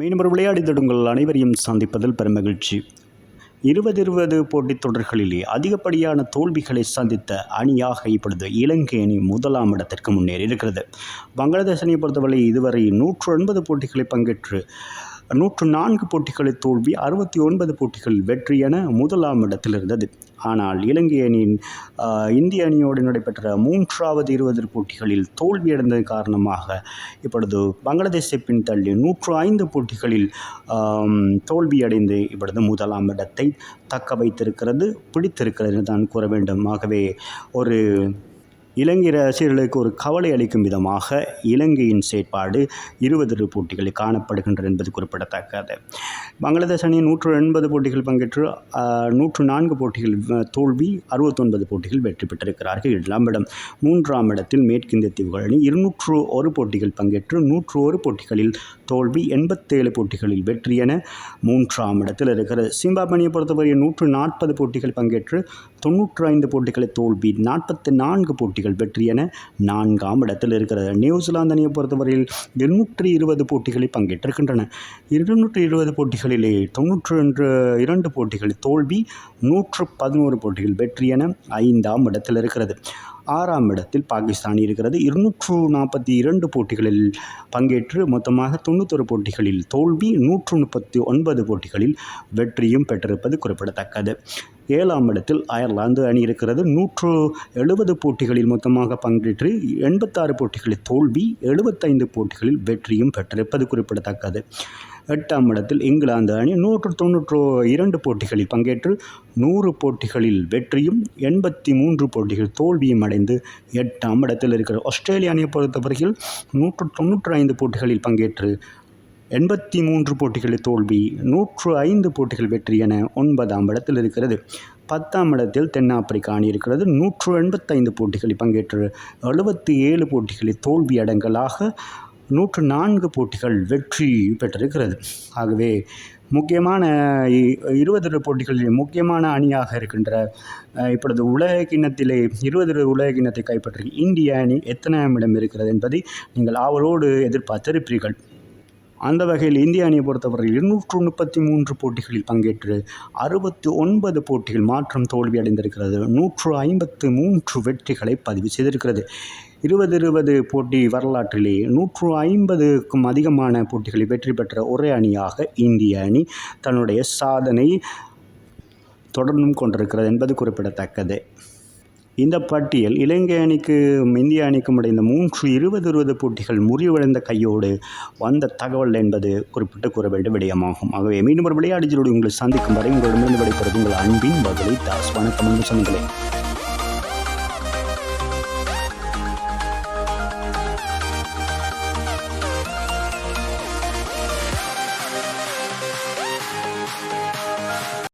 மீனவர் விளையாடி தடுங்கள். அனைவரையும் சந்திப்பதில் பெருமகிழ்ச்சி. இருபது இருபது போட்டித் தொடர்களிலே அதிகப்படியான தோல்விகளை சந்தித்த அணியாக இப்பொழுது இலங்கை அணி முதலாம் இடத்திற்கு முன்னேறி இருக்கிறது பங்களாதேஷ் அணியை பொறுத்தவரை இதுவரை நூற்று ஒன்பது போட்டிகளை பங்கேற்று நூற்று நான்கு போட்டிகளில் தோல்வி அறுபத்தி ஒன்பது போட்டிகளில் வெற்றி என முதலாம் இடத்தில் இருந்தது. ஆனால் இலங்கை அணியின் இந்திய அணியோடு நடைபெற்ற மூன்றாவது இருபது போட்டிகளில் தோல்வியடைந்தது காரணமாக இப்பொழுது பங்களாதேஷை பின்தள்ளி நூற்று ஐந்து போட்டிகளில் தோல்வியடைந்து இப்பொழுது முதலாம் இடத்தை தக்க வைத்திருக்கிறது பிடித்திருக்கிறது என்று தான் கூற வேண்டும். ஆகவே ஒரு இலங்கை ரசிகர்களுக்கு ஒரு கவலை அளிக்கும் விதமாக இலங்கையின் செயற்பாடு இருபது போட்டிகளில் காணப்படுகின்றது என்பது குறிப்பிடத்தக்கது. பங்களாதேஷ் அணி நூற்று எண்பது போட்டிகள் பங்கேற்று நூற்று நான்கு போட்டிகள் தோல்வி அறுபத்தொன்பது போட்டிகள் வெற்றி பெற்றிருக்கிறார்கள். இரண்டாம் இடம் மூன்றாம் இடத்தில் மேற்கிந்திய தீவுகள் அணி இருநூற்று ஒரு போட்டிகள் பங்கேற்று நூற்று ஒரு போட்டிகளில் தோல்வி எண்பத்தேழு போட்டிகளில் வெற்றி என மூன்றாம் இடத்தில் இருக்கிறது. சிம்பாப் அணியை பொறுத்தவரை நூற்று நாற்பது போட்டிகள் பங்கேற்று தொன்னூற்று ஐந்து போட்டிகளை தோல்வி நாற்பத்தி நான்கு போட்டிகள் வெற்றி என நான்காம் இடத்தில் இருக்கிறது. நியூசிலாந்து அணியை பொறுத்தவரையில் எண்ணூற்றி இருபது போட்டிகளில் பங்கேற்றிருக்கின்றன. இருநூற்றி இருபது போட்டிகளிலே தொன்னூற்று இரண்டு போட்டிகளில் தோல்வி நூற்று பதினோரு போட்டிகள் வெற்றி என ஐந்தாம் இடத்தில் இருக்கிறது. ஆறாம் இடத்தில் பாகிஸ்தான் இருக்கிறது. இருநூற்று நாற்பத்தி இரண்டு போட்டிகளில் பங்கேற்று மொத்தமாக தொண்ணூத்தொரு போட்டிகளில் தோல்வி நூற்று முப்பத்தி ஒன்பது போட்டிகளில் வெற்றியும் பெற்றிருப்பது குறிப்பிடத்தக்கது. ஏழாம் இடத்தில் அயர்லாந்து அணி இருக்கிறது. நூற்று எழுபது போட்டிகளில் மொத்தமாக பங்கேற்று எண்பத்தாறு போட்டிகளில் தோல்வி எழுபத்தைந்து போட்டிகளில் வெற்றியும் பெற்றிருப்பது குறிப்பிடத்தக்கது. எட்டாம் இடத்தில் இங்கிலாந்து அணி நூற்று தொன்னூற்று இரண்டு போட்டிகளில் பங்கேற்று நூறு போட்டிகளில் வெற்றியும் எண்பத்தி மூன்று போட்டிகள் தோல்வியும் அடைந்து எட்டாம் இடத்தில் இருக்கிறது. ஆஸ்திரேலிய அணியை பொறுத்தவரையில் நூற்று தொன்னூற்றி ஐந்து போட்டிகளில் பங்கேற்று எண்பத்தி மூன்று போட்டிகளில் தோல்வி நூற்று ஐந்து போட்டிகள் வெற்றி என ஒன்பதாம் இடத்தில் இருக்கிறது. பத்தாம் இடத்தில் தென்னாப்பிரிக்கா அணி இருக்கிறது. நூற்று எண்பத்தைந்து போட்டிகளில் பங்கேற்று எழுபத்தி ஏழு போட்டிகளில் தோல்வி அடங்கலாக நூற்று நான்கு போட்டிகள் வெற்றி பெற்றிருக்கிறது. ஆகவே முக்கியமான இருபது போட்டிகளில் முக்கியமான அணியாக இருக்கின்ற இப்பொழுது உலக கிண்ணத்திலே இருபது உலக கிண்ணத்தை கைப்பற்றி இந்திய அணி எத்தனாம் இடம் இருக்கிறது என்பதை நீங்கள் ஆவலோடு எதிர்பார்த்திருப்பீர்கள். அந்த வகையில் இந்திய அணியை பொறுத்தவரை இருநூற்று முப்பத்தி மூன்று போட்டிகளில் பங்கேற்று அறுபத்தி ஒன்பது போட்டிகள் மாற்றம் தோல்வி அடைந்திருக்கிறது. நூற்று ஐம்பத்து மூன்று வெற்றிகளை பதிவு செய்திருக்கிறது. இருபது இருபது போட்டி வரலாற்றிலே நூற்று ஐம்பதுக்கும் அதிகமான போட்டிகளில் வெற்றி பெற்ற ஒரே அணியாக இந்திய அணி தன்னுடைய சாதனை தொடர்ந்தும் கொண்டிருக்கிறது என்பது குறிப்பிடத்தக்கது. இந்த பட்டியல் இலங்கை அணிக்கும் இந்திய அணிக்கும் இடைந்த மூன்று இருபது இருபது போட்டிகள் முறிவடைந்த கையோடு வந்த தகவல் என்பது குறிப்பிட்டு கூற வேண்டிய விடயமாகும். ஆகவே மீண்டும் ஒரு விளையாடுகளோடு உங்களை சந்திக்கும் வரை உங்களிடமிருந்து விடைபெறுவது உங்கள் அன்பின் பதிலை தாஸ். வணக்கம் என்று சொந்தங்களே.